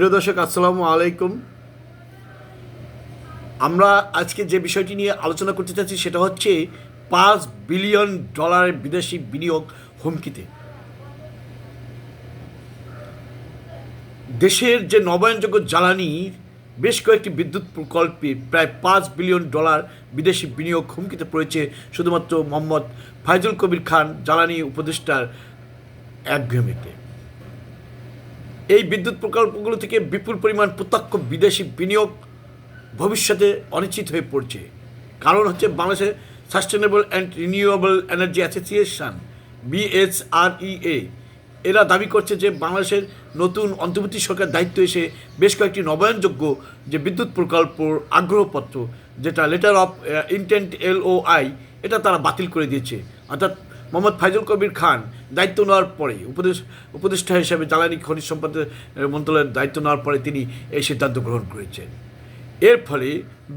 প্রিয় দর্শক, আসসালামু আলাইকুম। আমরা আজকে যে বিষয়টি নিয়ে আলোচনা করতে চাচ্ছি সেটা হচ্ছে পাঁচ বিলিয়ন ডলারের বিদেশি বিনিয়োগ হুমকিতে। দেশের যে নবায়নযোগ্য জ্বালানির বেশ কয়েকটি বিদ্যুৎ প্রকল্পে প্রায় পাঁচ বিলিয়ন ডলার বিদেশি বিনিয়োগ হুমকিতে পড়েছে শুধুমাত্র মোহাম্মদ ফাইজুল কবির খান, জ্বালানি উপদেষ্টার একঘেয়েমিতে এই বিদ্যুৎ প্রকল্পগুলো থেকে বিপুল পরিমাণ প্রত্যক্ষ বিদেশি বিনিয়োগ ভবিষ্যতে অনিশ্চিত হয়ে পড়ছে। কারণ হচ্ছে বাংলাদেশের sustainable and renewable energy association BSREA এরা দাবি করছে যে বাংলাদেশের নতুন অন্তর্বর্তী সরকার দায়িত্ব এসে বেশ কয়েকটি নবায়নযোগ্য যে বিদ্যুৎ প্রকল্পর আগ্রহপত্র, যেটা letter of intent L O I এটা তারা বাতিল করে দিয়েছে। অর্থাৎ মোহাম্মদ ফাইজুল কবির খান দায়িত্ব নেওয়ার পরে, উপদেশ উপদেষ্টা হিসেবে জ্বালানি খনিজ সম্পদের মন্ত্রণালয়ের দায়িত্ব নেওয়ার পরে তিনি এই সিদ্ধান্ত গ্রহণ করেছেন। এর ফলে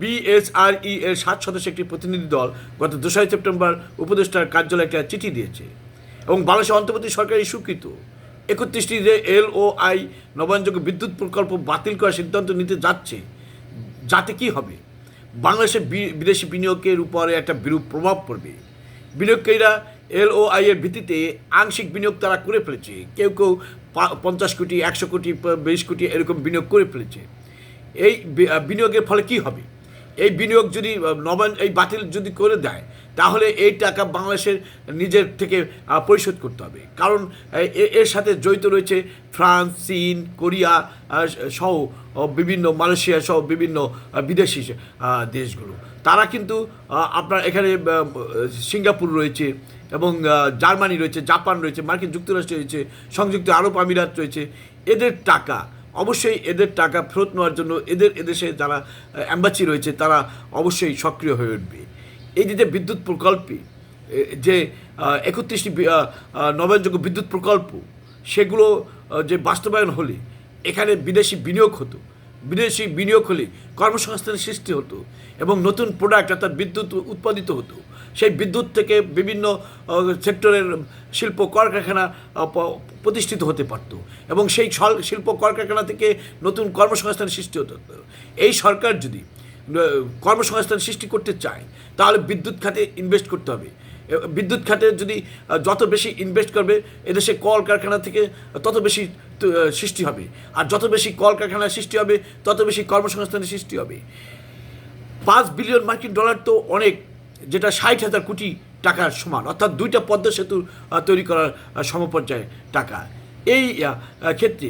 বিএসআরই এর সাত সদস্য একটি প্রতিনিধি দল গত দোসরা সেপ্টেম্বর উপদেষ্টার কার্যালয়ে একটা চিঠি দিয়েছে এবং বাংলাদেশের অন্তর্বর্তী সরকার স্বীকৃত একত্রিশটি যে এল ও আই নবায়নযোগ্য বিদ্যুৎ প্রকল্প বাতিল করার সিদ্ধান্ত নিতে যাচ্ছে, যাতে কি হবে? বাংলাদেশের বিদেশি বিনিয়োগের উপরে একটা বিরূপ প্রভাব পড়বে। বিনিয়োগকারীরা এল ও আই এর ভিত্তিতে আংশিক বিনিয়োগ তারা করে ফেলেছে। কেউ কেউ পঞ্চাশ কোটি, একশো কোটি বিশ কোটি এরকম বিনিয়োগ করে ফেলেছে। এই বিনিয়োগের ফলে কি হবে? এই বিনিয়োগ যদি নবায়ন এই বাতিল যদি করে দেয়, তাহলে এই টাকা বাংলাদেশের নিজের থেকে পরিশোধ করতে হবে। কারণ এর সাথে জড়িত রয়েছে ফ্রান্স, চীন, কোরিয়া সহ বিভিন্ন মালয়েশিয়া সহ বিভিন্ন বিদেশি দেশগুলো। তারা কিন্তু আপনার এখানে সিঙ্গাপুর রয়েছে এবং জার্মানি রয়েছে, জাপান রয়েছে, মার্কিন যুক্তরাষ্ট্র রয়েছে, সংযুক্ত আরব আমিরাত রয়েছে। এদের টাকা অবশ্যই এদের টাকা ফেরত নেওয়ার জন্য এদের এদেশে যারা অ্যাম্বাসি রয়েছে, তারা অবশ্যই সক্রিয় হয়ে উঠবে। এই যে বিদ্যুৎ প্রকল্পে যে একত্রিশটি নবায়নযোগ্য বিদ্যুৎ প্রকল্প, সেগুলো যে বাস্তবায়ন হলে, এখানে বিদেশি বিনিয়োগ হতো। বিদেশি বিনিয়োগ হলে কর্মসংস্থানের সৃষ্টি হতো এবং নতুন প্রোডাক্ট অর্থাৎ বিদ্যুৎ উৎপাদিত হতো। সেই বিদ্যুৎ থেকে বিভিন্ন সেক্টরের শিল্প কলকারখানা প্রতিষ্ঠিত হতে পারত এবং সেই শিল্প কলকারখানা থেকে নতুন কর্মসংস্থান সৃষ্টি হতে। এই সরকার যদি কর্মসংস্থান সৃষ্টি করতে চায়, তাহলে বিদ্যুৎ খাতে ইনভেস্ট করতে হবে। বিদ্যুৎ খাতে যদি যত বেশি ইনভেস্ট করবে, এদেশে কলকারখানা থেকে তত বেশি সৃষ্টি হবে। আর যত বেশি কলকারখানার সৃষ্টি হবে, তত বেশি কর্মসংস্থানের সৃষ্টি হবে। পাঁচ বিলিয়ন মার্কিন ডলার তো অনেক। যেটা ষাট হাজার কোটি টাকার সমান, অর্থাৎ দুইটা পদ্মা সেতু তৈরি করার সমপর্যায়ে টাকা। এই ক্ষেত্রে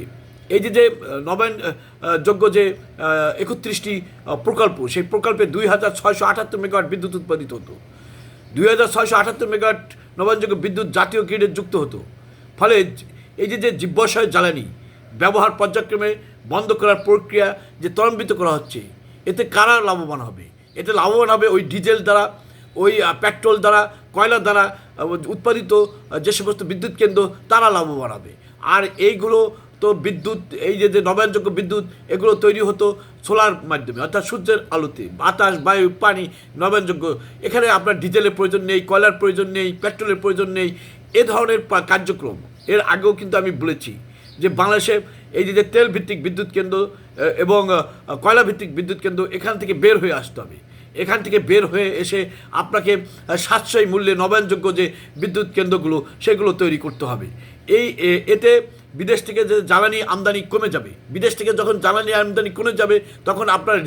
এই যে নবায়ন যোগ্য যে একত্রিশটি প্রকল্প, সেই প্রকল্পে দুই হাজার ছয়শো আটাত্তর মেগাওয়াট বিদ্যুৎ উৎপাদিত হতো। দুই হাজার ছয়শো আটাত্তর মেগাওয়াট নবায়নযোগ্য বিদ্যুৎ জাতীয় গ্রিডে যুক্ত হতো। ফলে এই যে যে জীবাশয় জ্বালানি ব্যবহার পর্যায়ক্রমে বন্ধ করার প্রক্রিয়া যে ত্বরান্বিত করা হচ্ছে, এতে কারা লাভবান হবে? এতে লাভবান হবে ওই ডিজেল দ্বারা ওই পেট্রোল দ্বারা, কয়লা দ্বারা উৎপাদিত যে সমস্ত বিদ্যুৎ কেন্দ্র, তারা লাভবান হবে। আর এইগুলো তো বিদ্যুৎ, এই যে যে নবায়নযোগ্য বিদ্যুৎ, এগুলো তৈরি হতো সোলার মাধ্যমে, অর্থাৎ সূর্যের আলোতে। বাতাস, বায়ু, পানি, নবায়নযোগ্য। এখানে আপনার ডিজেলের প্রয়োজন নেই, কয়লার প্রয়োজন নেই, পেট্রোলের প্রয়োজন নেই, এ ধরনের কার্যক্রম। এর আগেও কিন্তু আমি বলেছি যে, বাংলাদেশে এই যে তেল ভিত্তিক বিদ্যুৎ কেন্দ্র এবং কয়লা ভিত্তিক বিদ্যুৎ কেন্দ্র এখান থেকে বের হয়ে আসতে হবে। এখান থেকে বের হয়ে এসে আপনাকে সাশ্রয়ী মূল্যে নবায়নযোগ্য যে বিদ্যুৎ কেন্দ্রগুলো, সেগুলো তৈরি করতে হবে। এই এতে বিদেশ থেকে যে জ্বালানি আমদানি কমে যাবে, বিদেশ থেকে যখন জ্বালানি আমদানি কমে যাবে, তখন আপনার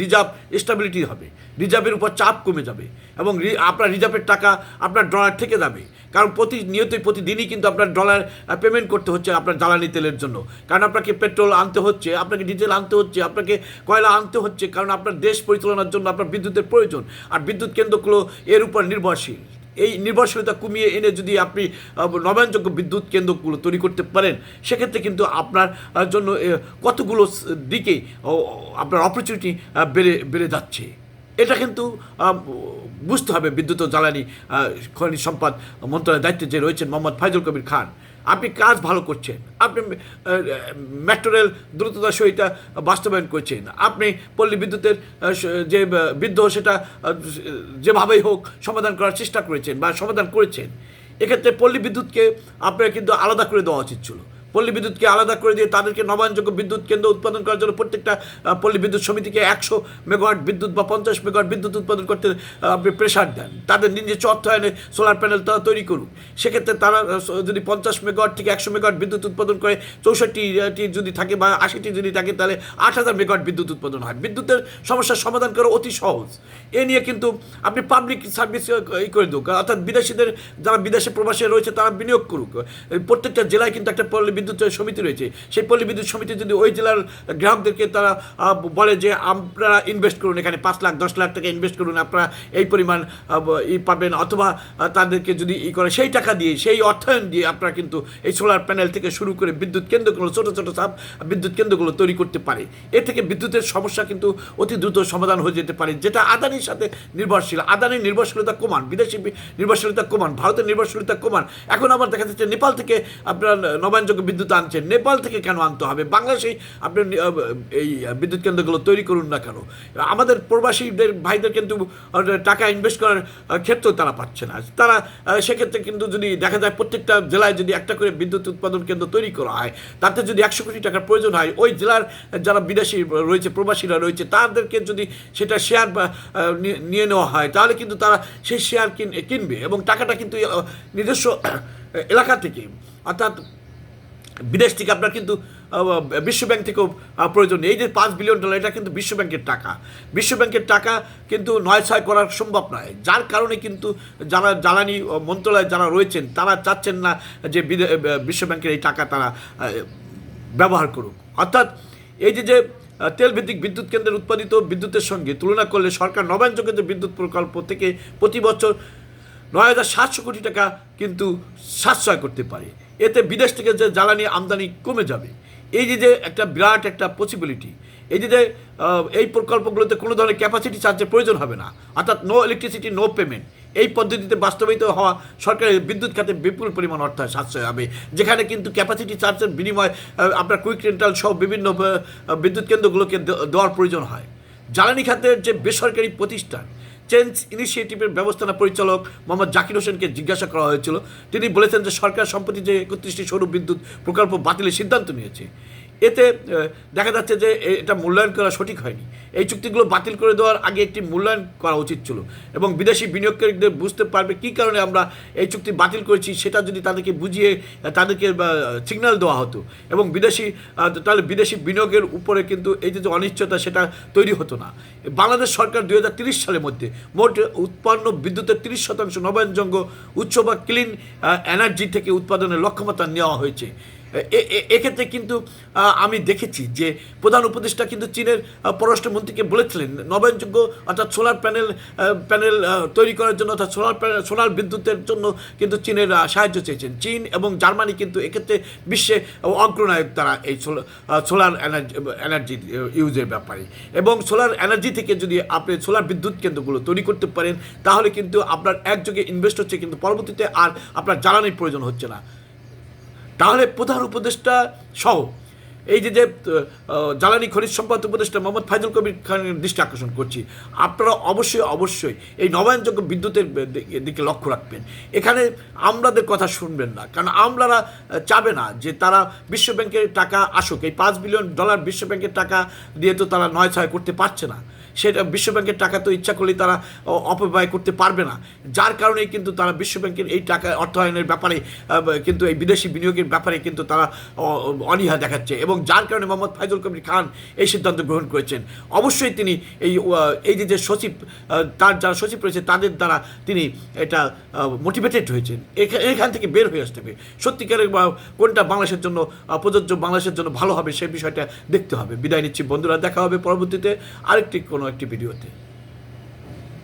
রিজার্ভ স্টেবিলিটি হবে, রিজার্ভের উপর চাপ কমে যাবে এবং আপনার রিজার্ভের টাকা আপনার ডলার থেকে যাবে। কারণ প্রতিনিয়তই প্রতিদিনই কিন্তু আপনার ডলার পেমেন্ট করতে হচ্ছে আপনার জ্বালানি তেলের জন্য। কারণ আপনাকে পেট্রোল আনতে হচ্ছে, আপনাকে ডিজেল আনতে হচ্ছে, আপনাকে কয়লা আনতে হচ্ছে, কারণ আপনার দেশ পরিচালনার জন্য আপনার বিদ্যুতের প্রয়োজন। আর বিদ্যুৎ কেন্দ্রগুলো এর উপর নির্ভরশীল। এই নির্ভরশীলতা কমিয়ে এনে যদি আপনি নবায়নযোগ্য বিদ্যুৎ কেন্দ্রগুলো তৈরি করতে পারেন, সেক্ষেত্রে কিন্তু আপনার জন্য কতগুলো দিকে আপনার অপরচুনিটি বেড়ে বেড়ে যাচ্ছে। এটা কিন্তু বুঝতে হবে বিদ্যুৎ ও জ্বালানি খনিজ সম্পদ মন্ত্রণালয়ের দায়িত্বে যে রয়েছেন মোহাম্মদ ফাইজুল কবির খান। আপনি কাজ ভালো করছেন। আপনি মেট্রো রেল দ্রুততার সহিত বাস্তবায়ন করছেন। আপনি পল্লী বিদ্যুতের যে বিদ্রোহ সেটা যেভাবেই হোক সমাধান করার চেষ্টা করেছেন বা সমাধান করেছেন। এক্ষেত্রে পল্লী বিদ্যুৎকে আপনার কিন্তু আলাদা করে দেওয়া উচিত ছিল। পল্লী বিদ্যুৎকে আলাদা করে দিয়ে তাদেরকে নবায়নযোগ্য বিদ্যুৎ কেন্দ্র উৎপাদন করার জন্য প্রত্যেকটা পল্লী বিদ্যুৎ সমিতিকে একশো মেগাওয়াট বিদ্যুৎ বা পঞ্চাশ মেগাওয়াট বিদ্যুৎ উৎপাদন করতে আপনি প্রেশার দেন। তাদের নিজস্ব অর্থায়নে সোলার প্যানেল তারা তৈরি করুক সেক্ষেত্রে তারা যদি পঞ্চাশ মেগাওয়াট থেকে একশো মেগাওয়াট বিদ্যুৎ উৎপাদন করে চৌষট্টিটি যদি থাকে বা আশিটি যদি থাকে, তাহলে আট হাজার মেগাওয়াট বিদ্যুৎ উৎপাদন হয়। বিদ্যুতের সমস্যার সমাধান করা অতি সহজ। এ নিয়ে কিন্তু আপনি পাবলিক সার্ভিস ই করে দিক অর্থাৎ বিদেশিদের, যারা বিদেশে প্রবাসে রয়েছে, তারা বিনিয়োগ করুক। প্রত্যেকটা জেলায় কিন্তু একটা পল্লী বিদ্যুৎ সমিতি রয়েছে, সেই পল্লী বিদ্যুৎ সমিতি যদি ওই জেলার গ্রাহকদেরকে তারা বলে যে আপনারা ইনভেস্ট করুন, এখানে পাঁচ লাখ, দশ লাখ টাকা ইনভেস্ট করুন, আপনারা এই পরিমাণ ই পাবেন, অথবা তাদেরকে যদি ই করে, সেই টাকা দিয়ে, সেই অর্থায়ন দিয়ে আপনারা কিন্তু এই সোলার প্যানেল থেকে শুরু করে বিদ্যুৎ কেন্দ্রগুলো, ছোটো ছোটো সাব বিদ্যুৎ কেন্দ্রগুলো তৈরি করতে পারে। এ থেকে বিদ্যুতের সমস্যা কিন্তু অতি দ্রুত সমাধান হয়ে যেতে পারে, যেটা আদানির সাথে নির্ভরশীল। আদানির নির্ভরশীলতা কমান, বিদেশি নির্ভরশীলতা কমান, ভারতের নির্ভরশীলতা কমান। এখন আমার দেখা যাচ্ছে, নেপাল থেকে আপনার নবায়নযোগ্য বিদ্যুৎ আনছেন, নেপাল থেকে কেন আনতে হবে? বাংলাদেশেই আপনি এই বিদ্যুৎ কেন্দ্রগুলো তৈরি করুন না কেন? আমাদের প্রবাসীদের, ভাইদের কিন্তু টাকা ইনভেস্ট করার ক্ষেত্রেও তারা পাচ্ছে না। তারা সেক্ষেত্রে কিন্তু যদি দেখা যায় প্রত্যেকটা জেলায় যদি একটা করে বিদ্যুৎ উৎপাদন কেন্দ্র তৈরি করা হয়, তাতে যদি একশো কোটি টাকার প্রয়োজন হয়, ওই জেলার যারা বিদেশি রয়েছে, প্রবাসীরা রয়েছে, তাদেরকে যদি সেটা শেয়ার নিয়ে- নেওয়া হয়, তাহলে কিন্তু তারা সেই শেয়ার কিন- কিনবে এবং টাকাটা কিন্তু নিজস্ব, এলাকা থেকে। অর্থাৎ বিদেশ থেকে আপনার কিন্তু আহ, বিশ্ব ব্যাংক থেকেও প্রয়োজন এই যে পাঁচ বিলিয়ন ডলার এটা কিন্তু বিশ্ব ব্যাংকের টাকা। বিশ্ব ব্যাংকের টাকা কিন্তু নয় ছয় করা সম্ভব নয়। যার কারণে কিন্তু যারা জ্বালানি মন্ত্রণালয়ে যারা রয়েছেন তারা চাচ্ছেন না যে বিদে- আহ, বিশ্ব ব্যাংকের এই টাকা তারা ব্যবহার করুক। অর্থাৎ এই যে যে তেলভিত্তিক বিদ্যুৎ কেন্দ্রের উৎপাদিত বিদ্যুতের সঙ্গে তুলনা করলে সরকার নবায়নযোগ্য বিদ্যুৎ প্রকল্প থেকে প্রতি বছর নয় হাজার সাতশো কোটি টাকা কিন্তু সাশ্রয় করতে পারে। এতে বিদেশ থেকে যে জ্বালানি আমদানি কমে যাবে। এই যে যে একটা বিরাট একটা পসিবিলিটি এই যে যে এই প্রকল্পগুলোতে কোনো ধরনের ক্যাপাসিটি চার্জের প্রয়োজন হবে না, অর্থাৎ নো ইলেকট্রিসিটি নো পেমেন্ট এই পদ্ধতিতে বাস্তবায়িত হওয়া সরকারের বিদ্যুৎ খাতে বিপুল পরিমাণ অর্থ সাশ্রয় হবে, যেখানে কিন্তু ক্যাপাসিটি চার্জের বিনিময়ে আপনার কুইক রেন্টাল সহ বিভিন্ন বিদ্যুৎ কেন্দ্রগুলোকে দেওয়ার প্রয়োজন হয়। জ্বালানি খাতের যে বেসরকারি প্রতিষ্ঠান চেঞ্জ ইনিশিয়েটিভের ব্যবস্থাপনা পরিচালক মোহাম্মদ জাকির হোসেনকে জিজ্ঞাসা করা হয়েছিল। তিনি বলেছেন যে সরকার সম্প্রতি যে একত্রিশটি সৌর বিদ্যুৎ প্রকল্প বাতিলের সিদ্ধান্ত নিয়েছে। এতে দেখা যাচ্ছে যে এটা মূল্যায়ন করা সঠিক হয়নি। এই চুক্তিগুলো বাতিল করে দেওয়ার আগে একটি মূল্যায়ন করা উচিত ছিল এবং বিদেশি বিনিয়োগকারীদের বুঝতে পারবে কী কারণে আমরা এই চুক্তি বাতিল করেছি, সেটা যদি তাদেরকে বুঝিয়ে, তাদেরকে সিগন্যাল দেওয়া হতো এবং বিদেশি তাহলে বিদেশি বিনিয়োগের উপরে কিন্তু এই যে অনিশ্চয়তা, সেটা তৈরি হতো না। বাংলাদেশ সরকার দুই সালের মধ্যে মোট উৎপন্ন বিদ্যুতের তিরিশ শতাংশ নবায়নযোগ্য উৎস বা ক্লিন এনার্জি থেকে উৎপাদনের লক্ষ্যমাত্রা নেওয়া হয়েছে। এক্ষেত্রে কিন্তু আমি দেখেছি যে প্রধান উপদেষ্টা কিন্তু চীনের পররাষ্ট্রমন্ত্রীকে বলেছিলেন, নবায়নযোগ্য অর্থাৎ সোলার প্যানেল প্যানেল তৈরি করার জন্য অর্থাৎ সোলার প্যানেল সোলার বিদ্যুতের জন্য কিন্তু চীনের সাহায্য চেয়েছেন। চীন এবং জার্মানি কিন্তু এক্ষেত্রে বিশ্বে অগ্রনায়ক তারা এই সোলার এনার্জি এনার্জি ইউজের ব্যাপারে। এবং সোলার এনার্জি থেকে যদি আপনি সোলার বিদ্যুৎ কেন্দ্রগুলো তৈরি করতে পারেন, তাহলে কিন্তু আপনার একযোগে ইনভেস্ট হচ্ছে কিন্তু পরবর্তীতে আর আপনার জ্বালানির প্রয়োজন হচ্ছে না। তাহলে প্রধান উপদেষ্টা সহ এই যে যে জ্বালানি খনিজ সম্পদ উপদেষ্টা মোহাম্মদ ফাইজুল কবির খানের দৃষ্টি আকর্ষণ করছি, আপনারা অবশ্যই অবশ্যই এই নবায়নযোগ্য বিদ্যুতের দিকে- লক্ষ্য রাখবেন। এখানে আমরাদের কথা শুনবেন না, কারণ আমরারা চাবে না যে তারা বিশ্ব ব্যাংকের টাকা আসুক। এই পাঁচ বিলিয়ন ডলার বিশ্ব ব্যাংকের টাকা দিয়ে তো তারা নয় ছয় করতে পারছে না। সেটা বিশ্ব ব্যাংকের টাকা তো ইচ্ছা করলেই তারা অপব্যয় করতে পারবে না। যার কারণেই কিন্তু তারা বিশ্ব ব্যাংকের এই টাকা অর্থায়নের ব্যাপারে কিন্তু এই বিদেশি বিনিয়োগের ব্যাপারে কিন্তু তারা অনীহা দেখাচ্ছে এবং যার কারণে মোহাম্মদ ফাইজুল কবির খান এই সিদ্ধান্ত গ্রহণ করেছেন। অবশ্যই তিনি এই এই যে যে সচিব তার যারা সচিব রয়েছে, তাদের দ্বারা তিনি এটা মোটিভেটেড হয়েছেন। এখা- এখান থেকে বের হয়ে আসতে হবে। সত্যিকারের কোনটা বাংলাদেশের জন্য প্রযোজ্য বাংলাদেশের জন্য ভালো হবে সেই বিষয়টা দেখতে হবে। বিদায় নিচ্ছি বন্ধুরা, দেখা হবে পরবর্তীতে আরেকটি কোনো একটি ভিডিওতে।